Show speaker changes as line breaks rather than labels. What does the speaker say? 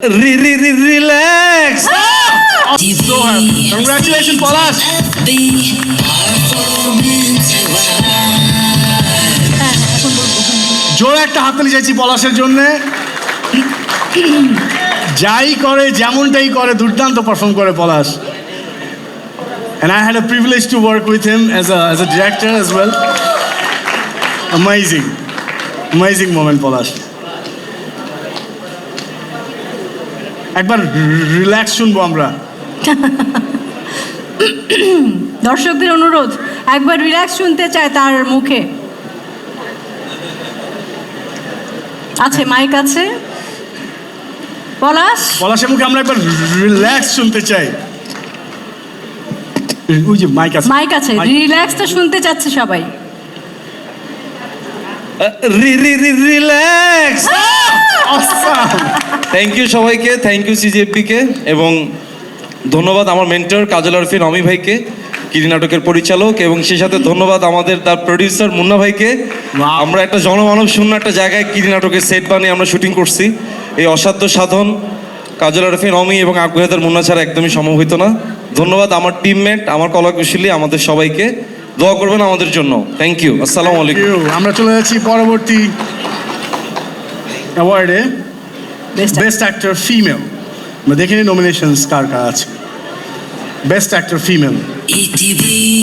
Re re re relax so happy. Congratulations, Palash. জোরে একটা হাততালি চাইছি পলাশের জন্য যাই করে যেমনটাই করে দুর্দান্ত পারফর্ম করে পলাশ And I had a privilege to work with him as a, as a director as well. Amazing. Amazing moment, পলাশ একবার রিল্যাক্স শুনব আমরা।
দর্শকদের অনুরোধ একবার রিল্যাক্স শুনতে চায় তার মুখে। আছে মাইক আছে? পলাশ?
পলাশের মুখে আমরা একবার রিল্যাক্স শুনতে চাই। ওই যে মাইক আছে।
মাইক আছে। রিল্যাক্সটা শুনতে চাচ্ছে সবাই।
Re re re relax.
Thank you সবাইকে থ্যাংক ইউ সিজিএফপিকে এবং ধন্যবাদ আমার মেন্টর কাজল আরফিন অমি ভাইকে কিরি নাটকের পরিচালক এবং সেই সাথে ধন্যবাদ আমাদের তার প্রডিউসার মুন্না ভাইকে। আমরা একটা জনমানব শূন্য একটা জায়গায় কিরি নাটকের সেট বানিয়ে আমরা শুটিং করছি। এই অসাধ্য সাধন কাজল আরফিন অমি এবং আগ্রহেদার মুন্না ছাড়া একদমই সম্ভব হইতো না। ধন্যবাদ আমার টিমমেট আমার কলাকুশলী আমাদের সবাইকে। দোয়া করবেন আমাদের জন্য। থ্যাংক ইউ আসসালামু আলাইকুম
আমরা চলে যাচ্ছি পরবর্তী অ্যাওয়ার্ডে বেস্ট অ্যাক্টর ফিমেল আমরা দেখে নিই নমিনেশনস কার কার আছে। Best actor female
ETV